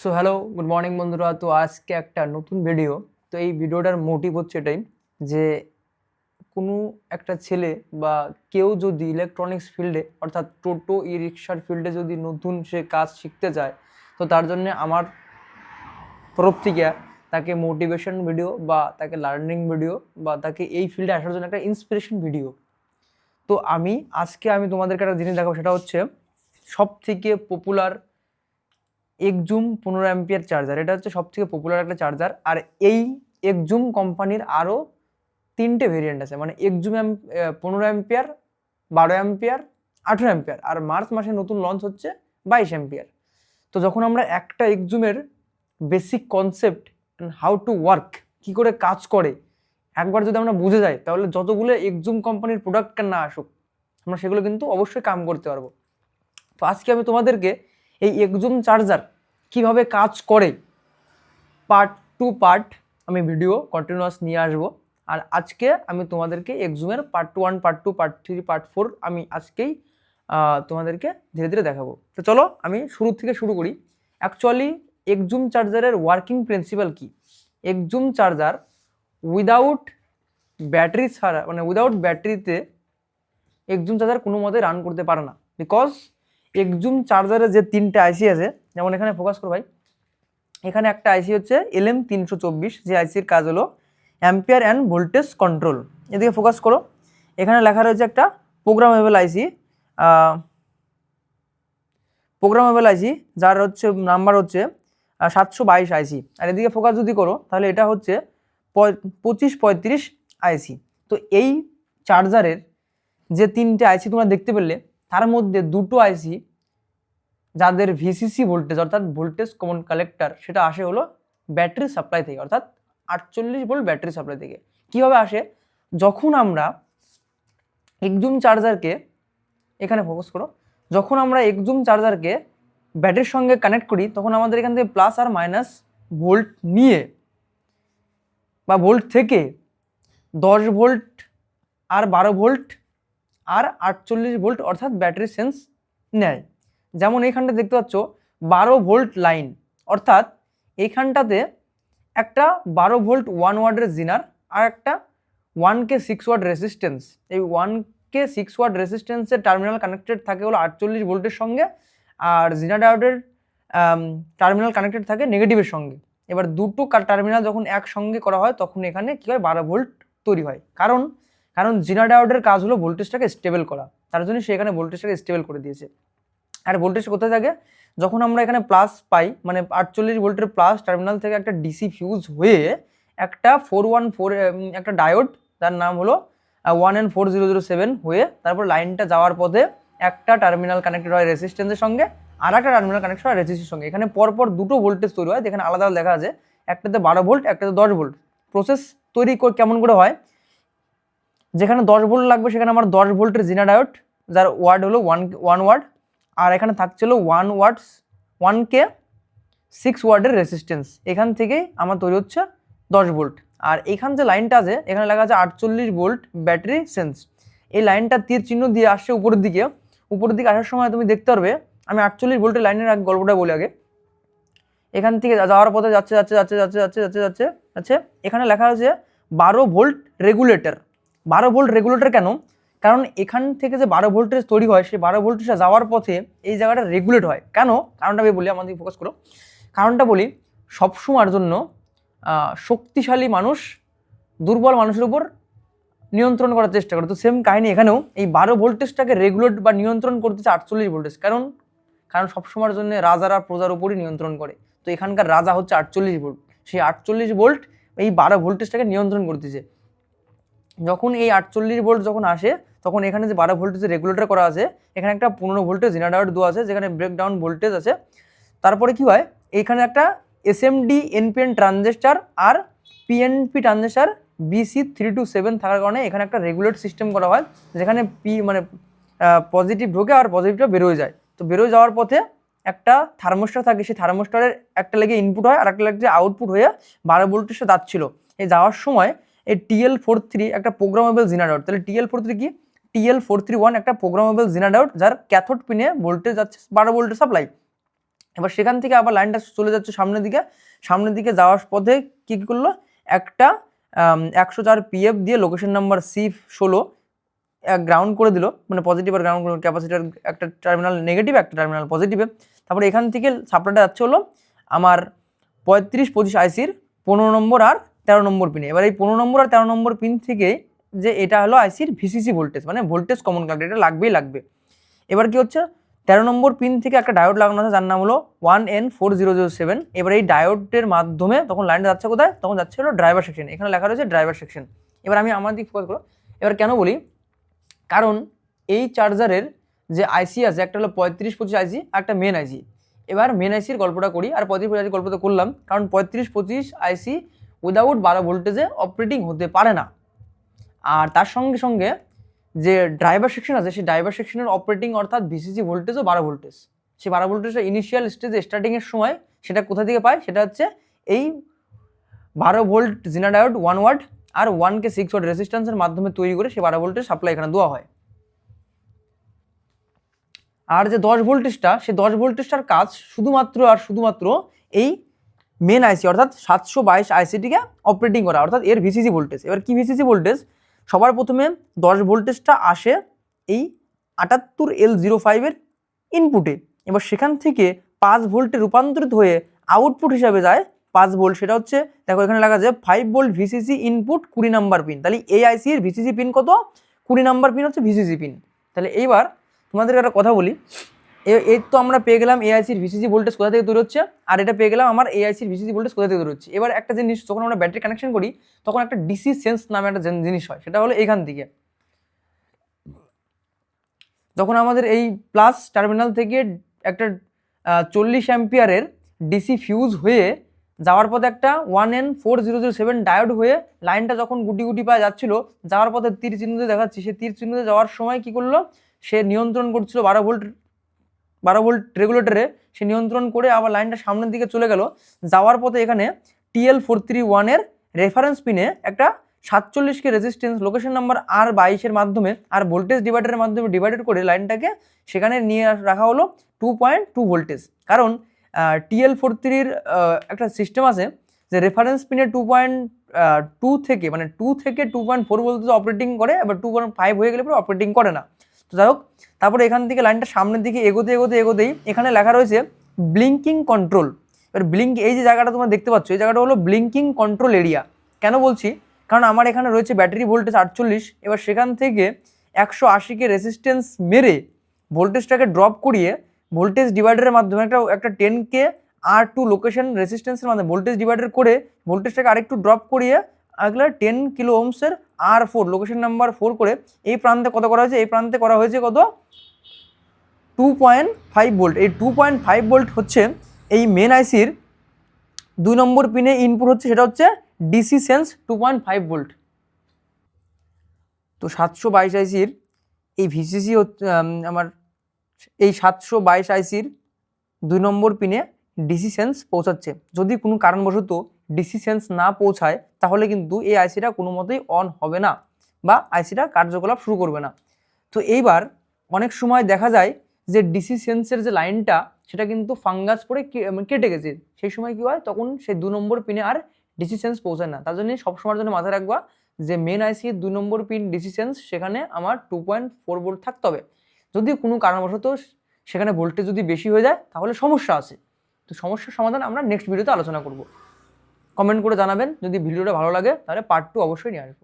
So hello good morning বন্ধুরা। তো আজকে একটা নতুন ভিডিও তো এই ভিডিওটার মোটিভ হচ্ছে এটাই যে, কোনো একটা ছেলে বা কেউ যদি ইলেকট্রনিক্স ফিল্ডে অর্থাৎ টোটো ই রিক্সার ফিল্ডে যদি নতুন সে কাজ শিখতে চায় তো তার জন্য আমার তরফ থেকে তাকে মোটিভেশন ভিডিও বা তাকে লার্নিং ভিডিও বা তাকে এই ফিল্ডে আসার জন্য একটা ইন্সপিরেশন ভিডিও তো আমি, আজকে আমি তোমাদেরকে একটা জিনিস দেখাবো, সেটা হচ্ছে সব থেকে পপুলার একজুম পনেরো অ্যাম্পিয়ার চার্জার এটা হচ্ছে সব থেকে পপুলার একটা চার্জার আর এই একজুম কোম্পানির আরও তিনটে ভেরিয়েন্ট আছে। মানে একজুম পনেরো অ্যাম্পিয়ার, বারো অ্যাম্পিয়ার, আঠেরো অ্যাম্পিয়ার। আর মার্চ মাসে নতুন লঞ্চ হচ্ছে বাইশ অ্যাম্পিয়ার। তো যখন আমরা একটা একজুমের basic concept how to work কী করে কাজ করে, একবার যদি আমরা বুঝে যাই, তাহলে যতগুলো একজুম কোম্পানির প্রোডাক্ট না আসুক, আমরা সেগুলো কিন্তু অবশ্যই কাম করতে পারব। তো আজকে আমি তোমাদেরকে এই একজুম চার্জার কীভাবে কাজ করে? পার্ট টু পার্ট আমি ভিডিও কন্টিনিউয়াস নিয়ে আসব। আর আজকে আমি তোমাদেরকে একজুমের part one part two part three part four আমি আজকেই তোমাদেরকে ধীরে ধীরে দেখাবো। তো চলো আমি শুরু থেকে শুরু করি। অ্যাকচুয়ালি একজুম চার্জারের ওয়ার্কিং প্রিন্সিপাল কি? একজুম চার্জার উইদাউট ব্যাটারি ছাড়া মানে উইদাউট ব্যাটারিতে একজুম চার্জার কোনো মতে রান করতে পারে না। বিকজ একজুম চার্জারে যে তিনটে আইসি আছে, যেমন এখানে ফোকাস করো ভাই। এখানে একটা আইসি হচ্ছে এলএম তিনশো চব্বিশ, যে আইসির কাজ হলো অ্যাম্পিয়ার অ্যান্ড ভোল্টেজ কন্ট্রোল এদিকে ফোকাস করো। এখানে লেখা রয়েছে একটা প্রোগ্রামেবল আইসি প্রোগ্রামেবল আইসি যার হচ্ছে নাম্বার হচ্ছে সাতশো বাইশ আইসি আর এদিকে ফোকাস যদি করো, তাহলে এটা হচ্ছে পঁচিশ পঁয়ত্রিশ আইসি তো এই চার্জারের যে তিনটে আইসি তোমরা দেখতে পেলে তার মধ্যে দুটো আইসি যাদের ভিসিসি ভোল্টেজ অর্থাৎ ভোল্টেজ কমন কালেক্টর সেটা আসে হলো ব্যাটারি সাপ্লাই থেকে, অর্থাৎ আটচল্লিশ ভোল্ট ব্যাটারি সাপ্লাই থেকে। কীভাবে আসে? যখন আমরা একজুম চার্জারকে এখানে ফোকাস করো, যখন আমরা একজুম চার্জারকে ব্যাটারির সঙ্গে কানেক্ট করি, তখন আমাদের এখান থেকে প্লাস আর মাইনাস ভোল্ট নিয়ে বা ভোল্ট থেকে দশ ভোল্ট আর বারো ভোল্ট আর আটচল্লিশ ভোল্ট অর্থাৎ ব্যাটারি সেন্স নেয়। যেমন এইখানটা দেখতে পাচ্ছ, বারো ভোল্ট লাইন। অর্থাৎ এইখানটাতে একটা বারো ভোল্ট ওয়ান ওয়ার্ডের জিনার আর একটা one K six watt resistance. এই ওয়ান কে সিক্স ওয়ার্ড রেসিস্ট্যান্সের টার্মিনাল কানেক্টেড থাকে হলো আটচল্লিশ ভোল্টের সঙ্গে আর জিনার ডায়োডের টার্মিনাল কানেক্টেড থাকে নেগেটিভের সঙ্গে। এবার দুটো টার্মিনাল যখন একসঙ্গে করা হয়, তখন এখানে কী হয়? বারো ভোল্ট তৈরি হয়। কারণ কারণ জিনা ডায়োডের কাজ হলো ভোল্টেজটাকে স্টেবল করা। তার জন্য সে এখানে ভোল্টেজটাকে স্টেবল করে দিয়েছে। আর ভোল্টেজ কোথায় থাকে? যখন আমরা এখানে প্লাস পাই মানে আটচল্লিশ ভোল্টের প্লাস টার্মিনাল থেকে একটা ডিসি ফিউজ হয়ে একটা ফোর ওয়ান ফোর একটা ডায়োড তার নাম হলো one N four zero zero seven হয়ে তারপর লাইনটা যাওয়ার পথে একটা টার্মিনাল কানেক্টেড হয় রেসিস্ট্যান্সের সঙ্গে, আর একটা টার্মিনাল কানেক্টেড হয় রেজিস্টেন্সের সঙ্গে। এখানে পরপর দুটো ভোল্টেজ তৈরি হয় এখানে আলাদা আলাদা দেখা আছে, একটাতে বারো ভোল্ট একটাতে দশ ভোল্ট প্রসেস তৈরি কেমন করে হয়? যেখানে দশ ভোল্ট লাগবে, সেখানে আমার দশ ভোল্টের জিনা ডায়োড যার ওয়ার্ড হলো ওয়ান ওয়ান ওয়ার্ড আর এখানে থাকছিল one watts one K six ওয়ার্ডের রেসিস্টেন্স এখান থেকে আমার তৈরি হচ্ছে দশ ভোল্ট। আর এখান যে লাইনটা আছে, এখানে লেখা আছে আটচল্লিশ ভোল্ট ব্যাটারি সেন্স এই লাইনটা তীর চিহ্ন দিয়ে আসছে উপরের দিকে। উপরের দিকে আসার সময় তুমি দেখতে পারবে, আমি আটচল্লিশ ভোল্টের লাইনের আগে গল্পটা বলি আগে। এখান থেকে যাওয়ার পথে যাচ্ছে যাচ্ছে যাচ্ছে যাচ্ছে যাচ্ছে যাচ্ছে যাচ্ছে। আচ্ছা এখানে লেখা আছে বারো ভোল্ট রেগুলেটর বারো ভোল্ট রেগুলেটর কেন? কারণ এখান থেকে যে বারো ভোল্টেজ তৈরি হয়, সেই বারো ভোল্টেজটা যাওয়ার পথে এই জায়গাটা রেগুলেট হয়। কেন? কারণটা আমি বলি আমাদের ফোকাস করো। কারণটা বলি, সবসময়ের জন্য শক্তিশালী মানুষ, দুর্বল মানুষের উপর নিয়ন্ত্রণ করার চেষ্টা করে। তো সেম কাহিনী এখানেও, এই বারো ভোল্টেজটাকে রেগুলেট বা নিয়ন্ত্রণ করতেছে আটচল্লিশ ভোল্টেজ। কারণ কারণ সবসময়ের জন্য রাজারা প্রজার উপরই নিয়ন্ত্রণ করে। তো এখানকার রাজা হচ্ছে আটচল্লিশ ভোল্ট। সেই আটচল্লিশ ভোল্ট এই বারো ভোল্টেজটাকে নিয়ন্ত্রণ করতেছে। যখন এই আটচল্লিশ ভোল্ট যখন আসে, তখন এখানে যে বারো ভোল্টেজের রেগুলেটর করা আছে, এখানে একটা পনেরো ভোল্টেজ জেনারেটর দেওয়া আছে, যেখানে ব্রেকডাউন ভোল্টেজ আছে। তারপরে কি হয়? এইখানে একটা এসএমডি এনপিএন ট্রানজিস্টার আর PNP transistor BC three two seven থাকার কারণে এখানে একটা রেগুলেট সিস্টেম করা হয়, যেখানে পি মানে পজিটিভ ঢোকে আর পজিটিভটা বেরোয় যায়। তো বেরোয় যাওয়ার পথে একটা থার্মোস্টার থাকে, সেই থার্মোস্টারের একটা লেগে ইনপুট হয় আর একটা লেগে আউটপুট হয়ে বারো ভোল্টেজে যাচ্ছিল। এই যাওয়ার সময় এই টিএল ফোর থ্রি একটা প্রোগ্রামেবল জিনাডাউট তাহলে টিএল ফোর থ্রি কি? টিএল ফোর থ্রি ওয়ান একটা প্রোগ্রামেবল জিনাডাউট যার ক্যাথোড পিনে ভোল্টেজ যাচ্ছে, বারো ভোল্টেজ সাপ্লাই এবার সেখান থেকে আবার লাইনটা চলে যাচ্ছে সামনের দিকে। সামনের দিকে যাওয়ার পথে কী কী করল? একটা একশো চার পিএফ দিয়ে লোকেশন নাম্বার সি ষোলো গ্রাউন্ড করে দিল। মানে পজিটিভ আর গ্রাউন্ড ক্যাপাসিটার একটা টার্মিনাল নেগেটিভ একটা টার্মিনাল পজিটিভে তারপরে এখান থেকে সাপ্লাইটা যাচ্ছে হলো আমার পঁয়ত্রিশ পঁচিশ আইসির পনেরো নম্বর আর তেরো নম্বর পিনে এবার এই পনেরো নম্বর আর তেরো নম্বর পিন থেকে যে এটা হলো আইসির ভিসিসি ভোল্টেজ মানে ভোল্টেজ কমন কালেক্টর এটা লাগবেই লাগবে। এবার কি হচ্ছে? তেরো নম্বর পিন থেকে একটা ডায়োড লাগানো আছে, যার নাম হলো one N four zero zero seven এবার এই ডায়োডের মাধ্যমে তখন লাইনটা যাচ্ছে কোথায়? তখন যাচ্ছে হলো ড্রাইভার সেকশন এখানে লেখা রয়েছে ড্রাইভার সেকশন এবার আমি আমার দিক ফোকাস করো এবার কেন বলি? কারণ এই চার্জারের যে আইসি আছে, একটা হলো পঁয়ত্রিশ পঁচিশ আইসি একটা মেন আইসি এবার মেন আইসির গল্পটা করি, আর পঁয়ত্রিশ পঁচিশ আইসি গল্পটা করলাম, কারণ পঁয়ত্রিশ পঁচিশ আইসি উইদাউট বারো ভোল্টেজে অপারেটিং হতে পারে না। আর তার সঙ্গে সঙ্গে যে ড্রাইভার সেকশন আছে, সেই ড্রাইভার সেকশনের অপারেটিং অর্থাৎ ভিসিসি ভোল্টেজও বারো ভোল্টেজ সেই বারো ভোল্টেজটা ইনিশিয়াল স্টেজে স্টার্টিংয়ের সময় সেটা কোথা থেকে পায়? সেটা হচ্ছে এই বারো volt zener diode one watt আর ওয়ান কে সিক্স ওয়ার্ড রেসিস্ট্যান্সের মাধ্যমে তৈরি করে সেই বারো ভোল্টেজ সাপ্লাই এখানে দেওয়া হয়। আর যে দশ ভোল্টেজটা সেই দশ ভোল্টেজটার কাজ শুধুমাত্র আর শুধুমাত্র এই মেন আইসি অর্থাৎ সাতশো বাইশ আইসিটিকে অপারেটিং করা, অর্থাৎ এর ভিসিসি ভোল্টেজ এবার কি ভিসিসি ভোল্টেজ সবার প্রথমে দশ ভোল্টেজটা আসে এই আটাত্তর এল জিরো ফাইভের ইনপুটে এবার সেখান থেকে পাঁচ ভোল্টে রূপান্তরিত হয়ে আউটপুট হিসাবে যায় পাঁচ ভোল্ট, সেটা হচ্ছে, দেখো এখানে লেখা যায় ফাইভ ভোল্ট ভিসিসি ইনপুট কুড়ি নাম্বার পিন তাহলে এই আইসির ভিসিসি পিন কত? কুড়ি নাম্বার পিন হচ্ছে ভিসিসি পিন তাহলে এইবার তোমাদেরকে একটা কথা বলি। এ- এই তো আমরা পেয়ে গেলাম এআইসির ভিসিসি ভোল্টেজ কোথা থেকে তৈরি হচ্ছে? আর এটা পেয়ে গেলাম আমার এআইসির ভিসিসি ভোল্টেজ কোথা থেকে তৈরি হচ্ছে? এবার একটা জিনিস, যখন আমরা ব্যাটারি কানেকশন করি, তখন একটা ডিসি সেন্স নামে একটা জিনিস হয়, সেটা হলো এখান থেকে। যখন আমাদের এই প্লাস টার্মিনাল থেকে একটা চল্লিশ অ্যাম্পিয়ারের ডিসি ফিউজ হয়ে যাওয়ার পথে একটা one N four zero zero seven diode হয়ে লাইনটা যখন গুটি গুটি পায়ে যাচ্ছিল, যাওয়ার পথে তীর চিহ্নতে দেখাচ্ছি, সে তীর চিহ্নতে যাওয়ার সময় কি করল? সে নিয়ন্ত্রণ করছিল বারো ভোল্ট বারো ভোল্ট রেগুলেটরে সে নিয়ন্ত্রণ করে আবার লাইনটা সামনের দিকে চলে গেল। যাওয়ার পথে এখানে টিএল ফোর থ্রি ওয়ানের রেফারেন্স পিনে একটা সাতচল্লিশকে রেজিস্ট্যান্স লোকেশন নাম্বার আর বাইশের মাধ্যমে আর ভোল্টেজ ডিভাইডারের মাধ্যমে ডিভাইডেড করে লাইনটাকে সেখানে নিয়ে রাখা হলো টু পয়েন্ট টু ভোল্টেজ কারণ টিএল ফোর থ্রির একটা সিস্টেম আছে যে রেফারেন্স পিনে টু পয়েন্ট টু থেকে মানে টু থেকে two point four voltage operating করে এবার টু পয়েন্ট ফাইভ হয়ে গেলে পরে অপারেটিং করে না। তো যাই হোক, তারপরে এখান থেকে লাইনটা সামনের দিকে এগোতে এগোতে এগোতেই এখানে লেখা রয়েছে ব্লিঙ্কিং কন্ট্রোল এবার ব্লিঙ্ক এই যে জায়গাটা তোমরা দেখতে পাচ্ছ, এই জায়গাটা হলো ব্লিঙ্কিং কন্ট্রোল এরিয়া কেন বলছি? কারণ আমার এখানে রয়েছে ব্যাটারি ভোল্টেজ আটচল্লিশ, এবার সেখান থেকে একশো আশিকে রেসিস্ট্যান্স মেরে ভোল্টেজটাকে ড্রপ করিয়ে ভোল্টেজ ডিভাইডারের মাধ্যমে একটা একটা টেনকে আর টু লোকেশন রেসিস্ট্যান্সের মাধ্যমে ভোল্টেজ ডিভাইডার করে ভোল্টেজটাকে আরেকটু ড্রপ করিয়ে আগলা ten kilo ওমসের R four location number four করে এই প্রান্তে কত করা হয়েছে? এই প্রান্তে করা হয়েছে কত? টু পয়েন্ট ফাইভ ভোল্ট এই টু পয়েন্ট ফাইভ ভোল্ট হচ্ছে এই মেন আইসির দুই নম্বর পিনে ইনপুট হচ্ছে, সেটা হচ্ছে DC sense two point five volt তো সাতশো বাইশ আইসির এই ভিসিসি আমার এই সাতশো বাইশ আইসির দুই নম্বর পিনে ডিসি সেন্স পৌঁছাচ্ছে। যদি কোনো কারণবশত ডিসি সেন্স না পৌঁছায়, তাহলে কিন্তু এই আইসিটা কোনো মতেই অন হবে না বা আইসিটা কার্যকলাপ শুরু করবে না। তো এইবার অনেক সময় দেখা যায় যে ডিসি সেন্সের যে লাইনটা সেটা কিন্তু ফাঙ্গাস পরে কেটে গেছে। সেই সময় কি হয়? তখন সেই দু নম্বর পিনে আর ডিসি সেন্স পৌঁছায় না। তার জন্য সবসময়ের জন্য মাথায় রাখবা যে মেন আইসি দুই নম্বর পিন ডিসি সেন্স সেখানে আমার টু পয়েন্ট ফোর ভোল্ট থাকতে হবে। যদি কোনো কারণবশত সেখানে ভোল্টেজ যদি বেশি হয়ে যায়, তাহলে সমস্যা আছে। তো সমস্যার সমাধান আমরা নেক্সট ভিডিওতে আলোচনা করব। কমেন্ট করে জানাবেন। যদি ভিডিওটা ভালো লাগে তাহলে পার্ট টু অবশ্যই নিয়ে আসব।